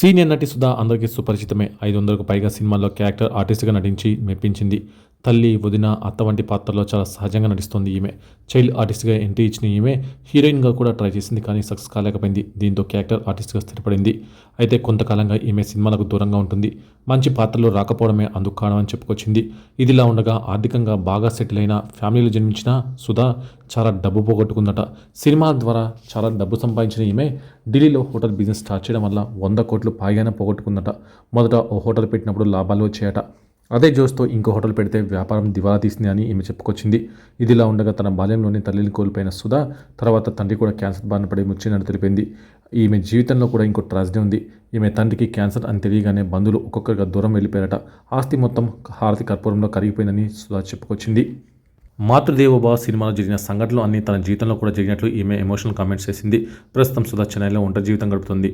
Senior నటి సుధా అందరికీ సుపరిచితమే. ఐదు వందలకు పైగా సినిమాల్లో క్యారెక్టర్ ఆర్టిస్ట్గా నటించి మెప్పించింది. తల్లి వదిన అత్త వంటి పాత్రలో చాలా సహజంగా నటిస్తుంది ఈమె. చైల్డ్ ఆర్టిస్ట్గా ఎంట్రీ ఇచ్చిన ఈమె హీరోయిన్గా కూడా ట్రై చేసింది కానీ సక్సెస్ కాలేకపోయింది. దీంతో క్యారెక్టర్ ఆర్టిస్ట్గా స్థిరపడింది. అయితే కొంతకాలంగా ఈమె సినిమాలకు దూరంగా ఉంటుంది. మంచి పాత్రలు రాకపోవడమే అందుకు కారణమని చెప్పుకొచ్చింది. ఇదిలా ఉండగా ఆర్థికంగా బాగా సెటిల్ అయిన ఫ్యామిలీలో జన్మించిన సుధా చాలా డబ్బు పోగొట్టుకుందట. సినిమా ద్వారా చాలా డబ్బు సంపాదించిన ఈమె ఢిల్లీలో హోటల్ బిజినెస్ స్టార్ట్ చేయడం వల్ల వంద కోట్లు పాయిగానే పోగొట్టుకుందట. మొదట ఓ హోటల్ పెట్టినప్పుడు లాభాలు వచ్చాయట. అదే జోస్తో ఇంకో హోటల్ పెడితే వ్యాపారం దివాలా తీసింది అని ఈమె చెప్పుకొచ్చింది. ఇదిలా ఉండగా తన బాల్యంలోని తల్లిని కోల్పోయిన సుధా తర్వాత తండ్రి కూడా క్యాన్సర్ బారిన పడి ముచ్చిందని తెలిపింది. ఈమె జీవితంలో కూడా ఇంకో ట్రాజడీ ఉంది. ఈమె తండ్రికి క్యాన్సర్ అని తెలియగానే బంధువులు ఒక్కొక్కరిగా దూరం వెళ్ళిపోయారట. ఆస్తి మొత్తం హారతి కర్పూరంలో కరిగిపోయిందని సుధా చెప్పుకొచ్చింది. మాతృదేవోభవ సినిమాలో జరిగిన సంఘటనలు అన్ని తన జీవితంలో కూడా జరిగినట్లు ఈమె ఎమోషనల్ కామెంట్స్ చేసింది ప్రస్తుతం సుధా చెన్నైలో ఒంటరి జీవితం గడుపుతుంది.